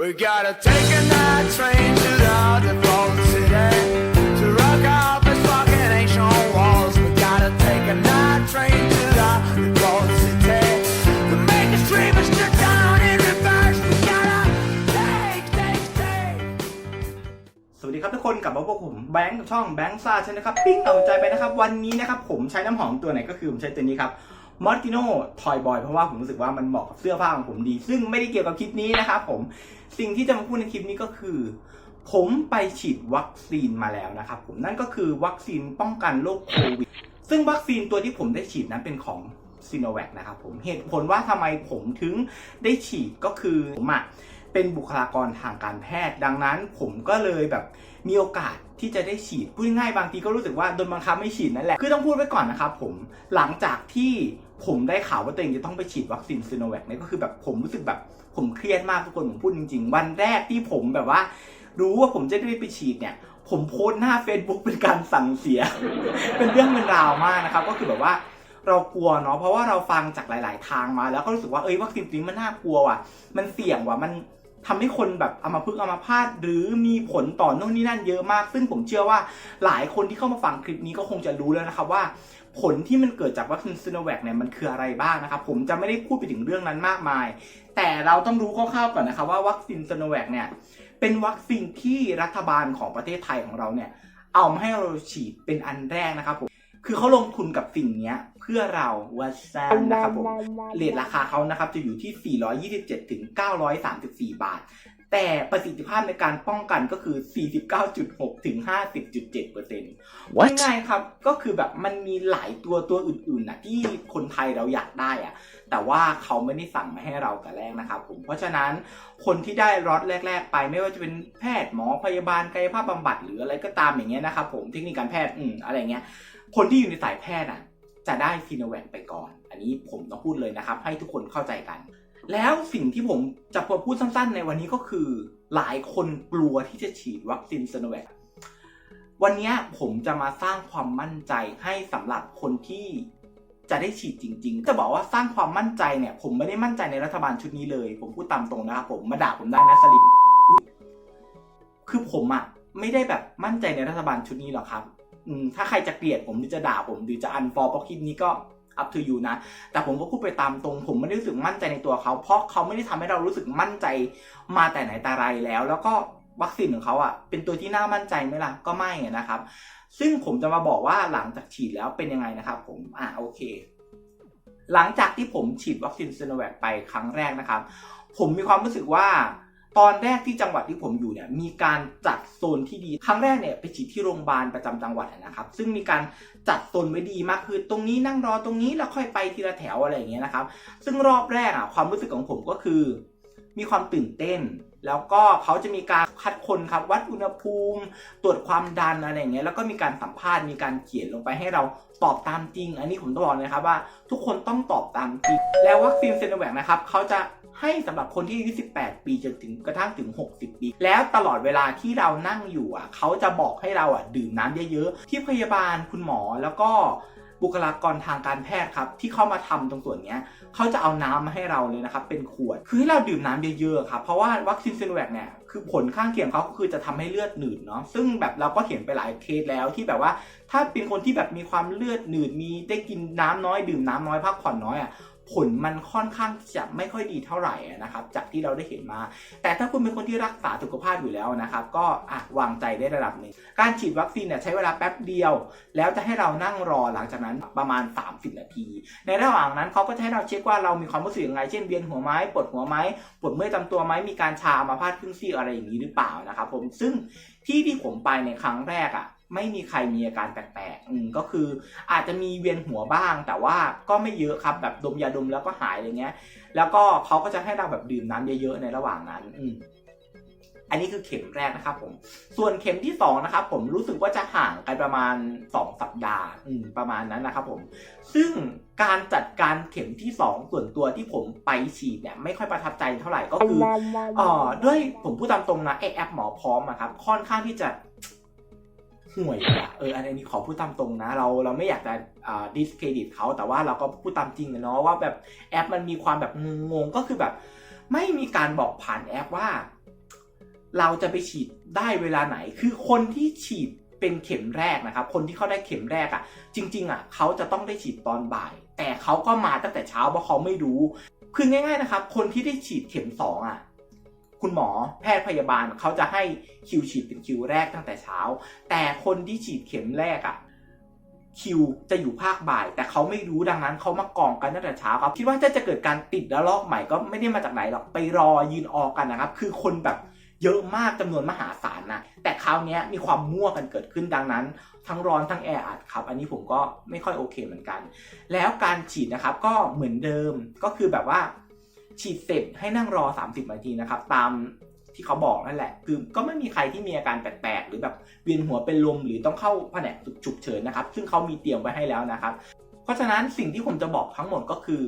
We gotta take a night train to the underground city to rock out the fucking ancient walls. We gotta take a night train to the underground city to make us dream us to down in reverse. We gotta take, take, take. สวัสดีครับทุกคนกลับมาพบกับผมแบงค์ช่องแบงค์ซ่าใช่ไหมครับ ปิ้งเอาใจไปนะครับ วันนี้นะครับผมใช้น้ำหอมตัวไหนก็คือผมใช้ตัวนี้ครับ มอ s ติโน่ทอยบอยเพราะว่าผมรู้สึกว่ามันเหมาะกับเสื้อผ้าของผมดี ซึ่งไม่ได้เกี่ยวกับคลิปนี้นะครับผมสิ่งที่จะมาพูดในคลิปนี้ก็คือ ผมไปฉีดวัคซีนมาแล้วนะครับผมนั่นก็คือวัคซีนป้องกันโรคโควิดซึ่งวัคซีนตัวที่ผมได้ฉีดนั้นเป็นของซีโนแวคนะครับผมเหตุผลว่าทำไมผมถึงได้ฉีดก็คือผมอะเป็นบุคลากรทางการแพทย์ ดังนั้นผมก็เลยแบบมีโอกาสที่จะได้ฉีดพูดง่ายบางทีก็รู้สึกว่าโดนบังคับไม่ฉีดนั่นแหละ คือต้องพูดไว้ก่อนนะครับผมหลังจากที่ ผมได้ข่าวว่าตัวเองจะต้องไปฉีดวัคซีนซีโนแวคเนี่ยก็คือแบบผมรู้สึกแบบผมเครียดมากทุกคนผมพูดจริง ๆ วันแรกที่ผมแบบว่า รู้ว่าผมจะได้ไปฉีดเนี่ย ผมโพสต์หน้า Facebook เป็นการสั่งเสีย เป็นเรื่องเป็นราวมากนะครับ ก็คือแบบว่าเรากลัวเนาะเพราะว่าเราฟังจากหลาย ๆ ทางมา แล้วก็รู้สึกว่าเอ้ยวัคซีนนี้มันน่ากลัวว่ะมันเสี่ยงว่ะมัน ทำให้คนแบบเอามาพึกษ์เอามาพาดหรือมีผลต่อโน่นนี่นั่นเยอะมาก ซึ่งผมเชื่อว่าหลายคนที่เข้ามาฟังคลิปนี้ก็คงจะรู้แล้วนะครับว่าผลที่มันเกิดจากวัคซีนซีโนแวคเนี่ยมันคืออะไรบ้างนะครับ ผมจะไม่ได้พูดไปถึงเรื่องนั้นมากมาย แต่เราต้องรู้คร่าวๆก่อนนะครับว่าวัคซีนซีโนแวคเนี่ยเป็นวัคซีนที่รัฐบาลของประเทศไทยของเราเนี่ยเอามาให้เราฉีดเป็นอันแรกนะครับผม คือเขาลงทุนกับสิ่งเนี้ย เพื่อเราวัซนนะครับผมเรทราคาเขานะครับ จะอยู่ที่ 427 ถึง 934 บาท แต่ประสิทธิภาพในการป้องกันก็คือ 49.6 ถึง 50.7% What? ง่ายๆครับ ก็คือแบบมันมีหลายตัวตัวอื่นๆนะที่คนไทยเราอยากได้อะแต่ว่าเขาไม่ได้สั่งมาให้เราแต่แรกนะครับผม เพราะฉะนั้นคนที่ได้รอตแรก ๆ ไปไม่ว่าจะเป็นแพทย์หมอพยาบาลกายภาพบำบัดหรืออะไรก็ตามอย่างเงี้ยนะครับผมเทคนิคการแพทย์อืมอะไรเงี้ย คนที่อยู่ในสายแพทย์อะจะได้ซีโนแวคไปก่อน อันนี้ผมต้องพูดเลยนะครับ ให้ทุกคนเข้าใจกัน แล้วสิ่งที่ผมจะพูดสั้นๆ ในวันนี้ก็คือ หลายคนกลัวที่จะฉีดวัคซีนซีโนแวควันนี้ผมจะมาสร้างความมั่นใจให้สำหรับคนที่จะได้ฉีดจริง ๆ จะบอกว่าสร้างความมั่นใจเนี่ย ผมไม่ได้มั่นใจในรัฐบาลชุดนี้เลย ผมพูดตามตรงนะครับผมมาด่าผมได้นะสลิมคือผมอะไม่ได้แบบมั่นใจในรัฐบาลชุดนี้หรอกครับ ถ้าใครจะเกลียดผมหรือจะด่าผมหรือจะอันฟอร์เพราะคลิปนี้ก็ up to you นะ แต่ผมก็พูดไปตามตรง ผมไม่ได้รู้สึกมั่นใจในตัวเขา เพราะเขาไม่ได้ทำให้เรารู้สึกมั่นใจมาแต่ไหนแต่ไรแล้ว แล้วก็วัคซีนของเขาอะ เป็นตัวที่น่ามั่นใจไหมล่ะ ก็ไม่นะครับ ซึ่งผมจะมาบอกว่าหลังจากฉีดแล้วเป็นยังไงนะครับ ผม อะโอเค หลังจากที่ผมฉีดวัคซีนซีโนแวคไปครั้งแรกนะครับ ผมมีความรู้สึกว่า ตอนแรกที่จังหวัดที่ผมอยู่เนี่ยมีการจัดโซนที่ดีครั้งแรกเนี่ยไปฉีดที่โรงพยาบาลประจำจังหวัดนะครับ ซึ่งมีการจัดโซนไว้ดีมากคือตรงนี้นั่งรอตรงนี้แล้วค่อยไปทีละแถวอะไรอย่างเงี้ยนะครับ ซึ่งรอบแรกอะความรู้สึกของผมก็คือ มีความตื่นเต้น แล้วก็เขาจะมีการคัดคนครับวัดอุณหภูมิ ตรวจความดันอะไรอย่างเงี้ยแล้วก็มีการสัมภาษณ์มีการเขียนลงไปให้เราตอบตามจริง อันนี้ผมต้องบอกเลยนะครับว่า ทุกคนต้องตอบตามจริง แล้ววัคซีนเซโนแวคนะครับเขาจะ ให้สำหรับคนที่อายุ18 ปีจนถึงกระทั่งถึง 60 ปี แล้วตลอดเวลาที่เรานั่งอยู่อะเขาจะบอกให้เราอะดื่มน้ำเยอะๆที่พยาบาลคุณหมอแล้วก็บุคลากรทางการแพทย์ครับ ที่เข้ามาทำตรงส่วนนี้เขาจะเอาน้ำมาให้เราเลยนะครับ เป็นขวด คือให้เราดื่มน้ำเยอะๆครับ เพราะว่าวัคซีนซีโนแวคเนี่ยคือผลข้างเคียงเขาก็คือจะทำให้เลือดหนืดเนาะซึ่งแบบเราก็เห็นไปหลายเคสแล้วที่แบบว่า ถ้าเป็นคนที่แบบมีความเลือดหนืดมีได้กินน้ำน้อยดื่มน้ำน้อยพักผ่อนน้อยอะ ผลมันค่อนข้างจะไม่ค่อยดีเท่าไหร่นะครับ จากที่เราได้เห็นมา แต่ถ้าคุณเป็นคนที่รักษาสุขภาพอยู่แล้วนะครับ ก็วางใจได้ระดับหนึ่งการฉีดวัคซีนเนี่ยใช้เวลาแป๊บเดียว แล้วจะให้เรานั่งรอหลังจากนั้นประมาณ 30 นาที ในระหว่างนั้นเขาก็จะให้เราเช็คว่าเรามีความรู้สึกยังไง เช่นเวียนหัวไหมปวดหัวไหมปวดเมื่อยตามตัวไหมมีการชามาพาดครึ่งซีกอะไรอย่างนี้หรือเปล่านะครับผมซึ่งที่ที่ผมไปในครั้งแรกอะ ไม่มีใครมีอาการแปลกๆอืมก็คืออาจจะมีเวียนหัวบ้าง แต่ว่าก็ไม่เยอะครับแบบดมยาดมแล้วก็หายอะไรเงี้ย แล้วก็เขาก็จะให้เราแบบดื่มน้ำเยอะๆในระหว่างนั้น อืมอันนี้คือเข็มแรกนะครับผม ส่วนเข็มที่สองนะครับผมรู้สึกว่าจะห่างกันประมาณ 2 สัปดาห์อืมประมาณนั้นนะครับผม ซึ่งการจัดการเข็มที่ 2 ส่วนตัวที่ผมไปฉีดเนี่ยไม่ค่อยประทับใจเท่าไหร่ก็คือเอ่อด้วยผมพูดตามตรงนะไอแอปหมอพร้อมอะครับค่อนข้างที่จะ ห่วยอะเอออันนี้ขอพูดตามตรงนะ เราเราไม่อยากจะอ่าดิสเครดิตเขาแต่ว่าเราก็พูดตามจริงเนาะว่าแบบแอปมันมีความแบบงงก็คือแบบ ไม่มีการบอกผ่านแอปว่า เราจะไปฉีดได้เวลาไหน คือคนที่ฉีดเป็นเข็มแรกนะครับ คนที่เขาได้เข็มแรกอะ่ะ จริง ๆอะเขาจะต้องได้ฉีดตอนบ่าย แต่เขาก็มาตั้งแต่เช้าเพราะเขาไม่รู้ คือง่าย ๆนะครับ คนที่ได้ฉีดเข็มสองอะ คุณหมอแพทย์พยาบาลเขาจะให้คิวฉีดเป็นคิวแรกตั้งแต่เช้า แต่คนที่ฉีดเข็มแรกอะคิวจะอยู่ภาคบ่าย แต่เขาไม่รู้ดังนั้นเขามากองกันตั้งแต่เช้าครับคิดว่าถ้าจะเกิดการติดแล้วลอกใหม่ก็ไม่ได้มาจากไหนหรอกไปรอยืนออกกันนะครับ คือคนแบบเยอะมากจำนวนมหาศาลนะแต่คราวนี้มีความมั่วกันเกิดขึ้นดังนั้น ทั้งร้อนทั้งแออัดครับ อันนี้ผมก็ไม่ค่อยโอเคเหมือนกัน แล้วการฉีดนะครับก็เหมือนเดิมก็คือแบบว่า ฉีดเสร็จให้นั่งรอ 30 นาทีนะครับ ตามที่เขาบอกนั่นแหละ คือก็ไม่มีใครที่มีอาการแปลกๆ หรือแบบเวียนหัวเป็นลมหรือต้องเข้าแผนกฉุกเฉินนะครับ ซึ่งเขามีเตรียมไว้ให้แล้วนะครับ เพราะฉะนั้นสิ่งที่ผมจะบอกทั้งหมดก็คือ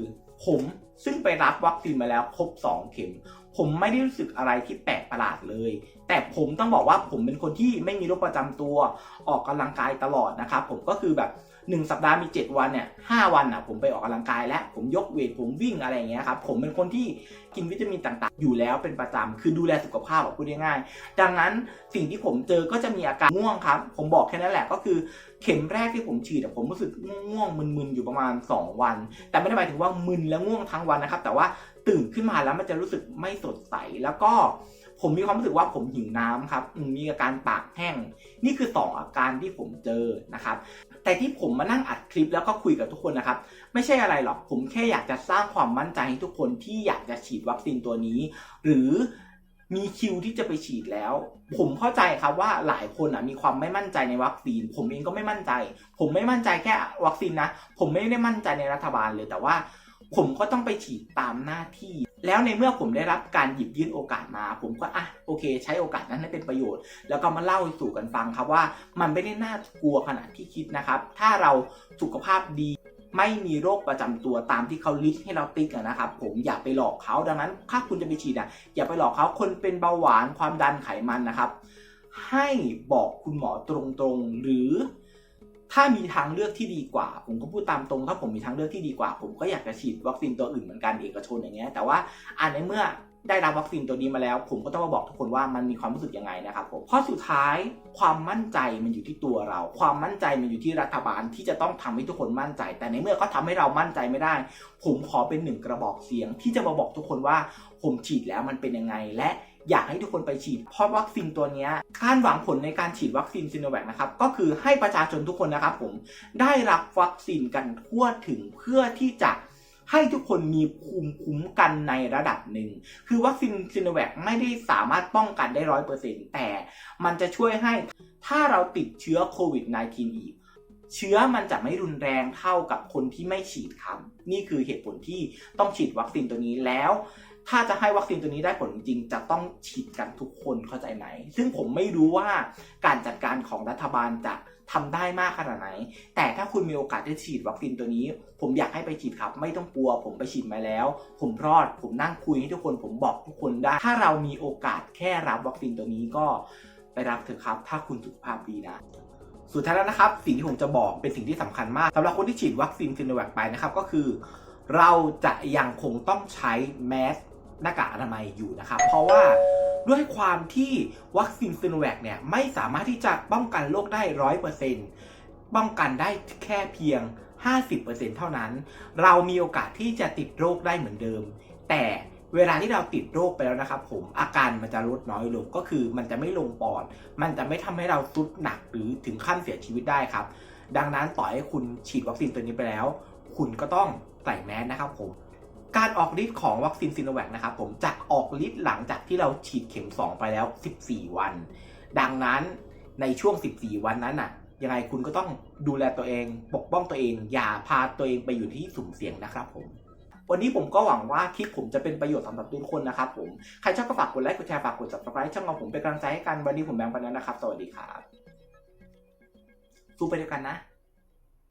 ผมซึ่งไปรับวัคซีนมาแล้วครบ 2 เข็ม ผมไม่ได้รู้สึกอะไรที่แปลกประหลาดเลย แต่ผมต้องบอกว่าผมเป็นคนที่ไม่มีโรคประจำตัว ออกกำลังกายตลอดนะครับ ผมก็คือแบบ 1สัปดาห์มี 7 วันเนี่ยห้าวันอะผมไปออกกำลังกายและผมยกเวทผมวิ่งอะไรอย่างเงี้ยครับผมเป็นคนที่กินวิตามินต่างๆ อยู่แล้วเป็นประจำคือดูแลสุขภาพอะพูดง่ายๆดังนั้นสิ่งที่ผมเจอก็จะมีอาการง่วงครับ ผมบอกแค่นั้นแหละก็คือ เข็มแรกที่ผมฉีดผมรู้สึกง่วงๆมึนๆอยู่ประมาณ 2 วัน แต่ไม่ได้หมายถึงว่ามึนและง่วงทั้งวันนะครับ แต่ว่าตื่นขึ้นมาแล้วมันจะรู้สึกไม่สดใสแล้วก็ผมมีความรู้สึกว่าผมหิวน้ำครับมมีอาการปากแห้ง นี่คือ 2 อาการที่ผมเจอนะครับ แต่ที่ผมมานั่งอัดคลิปแล้วก็คุยกับทุกคนนะครับ ไม่ใช่อะไรหรอก ผมแค่อยากจะสร้างความมั่นใจให้ทุกคนที่อยากจะฉีดวัคซีนตัวนี้ หรือมีคิวที่จะไปฉีดแล้ว ผมเข้าใจครับว่าหลายคนอะมีความไม่มั่นใจในวัคซีน ผมเองก็ไม่มั่นใจ ผมไม่มั่นใจแค่วัคซีนนะ ผมไม่ได้มั่นใจในรัฐบาลเลยแต่ว่า ผมก็ต้องไปฉีดตามหน้าที่ แล้วในเมื่อผมได้รับการหยิบยื่นโอกาสมา ผมก็อะโอเค ใช้โอกาสนั้นให้เป็นประโยชน์ แล้วก็มาเล่าสู่กันฟังครับว่า มันไม่ได้น่ากลัวขนาดที่คิดนะครับ ถ้าเราสุขภาพดีไม่มีโรคประจำตัวตามที่เขาลิสต์ให้เราติ๊กนะครับ ผมอย่าไปหลอกเขาดังนั้น ถ้าคุณจะไปฉีดอะอย่าไปหลอกเขาคนเป็นเบาหวานความดันไขมันนะครับ ให้บอกคุณหมอตรงๆ หรือ ถ้ามีทางเลือกที่ดีกว่า ผมก็พูดตามตรง ถ้าผมมีทางเลือกที่ดีกว่า ผมก็อยากจะฉีดวัคซีนตัวอื่นเหมือนกันเอกชนอย่างเงี้ยแต่ว่าอันในเมื่อได้รับวัคซีนตัวนี้มาแล้ว ผมก็ต้องมาบอกทุกคนว่ามันมีความรู้สึกยังไงนะครับผมเพราะสุดท้ายความมั่นใจมันอยู่ที่ตัวเรา ความมั่นใจมันอยู่ที่รัฐบาลที่จะต้องทำให้ทุกคนมั่นใจ แต่ในเมื่อเขาทาให้เรามั่นใจไม่ได้ ผมขอเป็นหนึ่งกระบอกเสียงที่จะมาบอกทุกคนว่า ผมฉีดแล้วมันเป็นยังไงและ อยากให้ทุกคนไปฉีด เพราะวัคซีนตัวนี้ยการหวังผลในการฉีดวัคซีนซิโนแวคนะครับก็คือให้ประชาชนทุกคนนะครับผมได้รับวัคซีนกันทั่วถึงเพื่อที่จะให้ทุกคนมีภูมิคุ้มกันในระดับหนึ่ง คือวัคซีนซิโนแวคไม่ได้สามารถป้องกันได้ร้อยเปอร์เซ็นต์แต่มันจะช่วยให้ถ้าเราติดเชื้อโควิด -19 อีก เชื้อมันจะไม่รุนแรงเท่ากับคนที่ไม่ฉีดครับ นี่คือเหตุผลที่ต้องฉีดวัคซีนตัวนี้แล้ว ถ้าจะให้วัคซีนตัวนี้ได้ผลจริงจะต้องฉีดกันทุกคนเข้าใจไหม ซึ่งผมไม่รู้ว่าการจัดการของรัฐบาลจะทำได้มากขนาดไหน แต่ถ้าคุณมีโอกาสได้ฉีดวัคซีนตัวนี้ ผมอยากให้ไปฉีดครับ ไม่ต้องกลัว ผมไปฉีดมาแล้ว ผมรอด ผมนั่งคุยให้ทุกคน ผมบอกทุกคนได้ ถ้าเรามีโอกาสแค่รับวัคซีนตัวนี้ก็ไปรับเถอะครับ ถ้าคุณสุขภาพดีนะสุดท้ายแล้วนะครับ สิ่งที่ผมจะบอกเป็นสิ่งที่สำคัญมากสำหรับคนที่ฉีดวัคซีนซิโนแวคไปนะครับก็คือ เราจะยังคงต้องใช้แมส หน้ากากอนามัยอยู่นะครับ เพราะว่าด้วยความที่วัคซีนซิโนแวคเนี่ยไม่สามารถที่จะป้องกันโรคได้ร้อยเปอร์เซ็นต์ป้องกันได้แค่เพียง 50%เท่านั้น เรามีโอกาสที่จะติดโรคได้เหมือนเดิม แต่เวลาที่เราติดโรคไปแล้วนะครับ ผมอาการมันจะลดน้อยลงก็คือมันจะไม่ลงปอด มันจะไม่ทำให้เราสุดหนักหรือถึงขั้นเสียชีวิตได้ครับ ดังนั้นต่อให้คุณฉีดวัคซีนตัวนี้ไปแล้ว คุณก็ต้องใส่แมสนะครับผม การออกฤทธิ์ของวัคซีนซิโนแวคนะครับผมจะออกฤทธิ์หลังจากที่เราฉีดเข็ม 2 ไปแล้ว 14 วัน ดังนั้นในช่วง 14 วันนั้นน่ะยังไงคุณก็ต้องดูแลตัวเอง ปกป้องตัวเอง อย่าพาตัวเองไปอยู่ที่สุ่มเสี่ยงนะครับผม วันนี้ผมก็หวังว่าคลิปผมจะเป็นประโยชน์สำหรับทุกคนนะครับผม ใครชอบก็ฝากกดไลค์ กดแชร์ ฝากกด subscribe ช่องของผมเป็นกำลังใจให้กัน วันนี้ผมแบงค์ปานันนะครับ สวัสดีครับ สู้ไปด้วยกันนะ